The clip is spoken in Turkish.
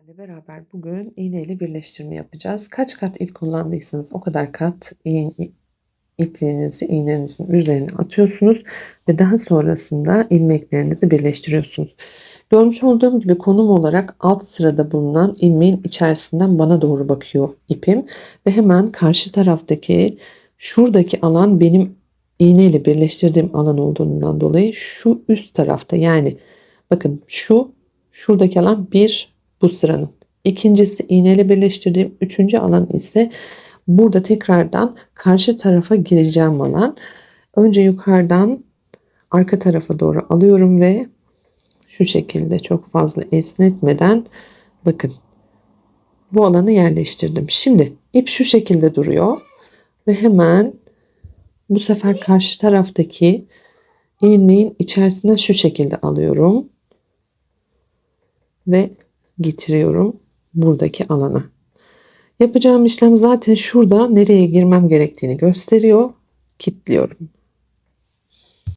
Sizlerle beraber bugün iğne ile birleştirme yapacağız. Kaç kat ip kullandıysanız o kadar kat iğ- ipliğinizi iğnenizin üzerine atıyorsunuz ve daha sonrasında ilmeklerinizi birleştiriyorsunuz. Görmüş olduğum gibi konum olarak alt sırada bulunan ilmeğin içerisinden bana doğru bakıyor ipim ve hemen karşı taraftaki şuradaki alan benim iğne ile birleştirdiğim alan olduğundan dolayı şu üst tarafta yani bakın şu şuradaki alan bir bu sıranın. İkincisi iğneyle birleştirdiğim üçüncü alan ise burada tekrardan karşı tarafa gireceğim alan. Önce yukarıdan arka tarafa doğru alıyorum ve şu şekilde çok fazla esnetmeden bakın bu alanı yerleştirdim. Şimdi ip şu şekilde duruyor ve hemen bu sefer karşı taraftaki ilmeğin içerisine şu şekilde alıyorum ve getiriyorum buradaki alana. Yapacağım işlem zaten şurada nereye girmem gerektiğini gösteriyor. Kilitliyorum.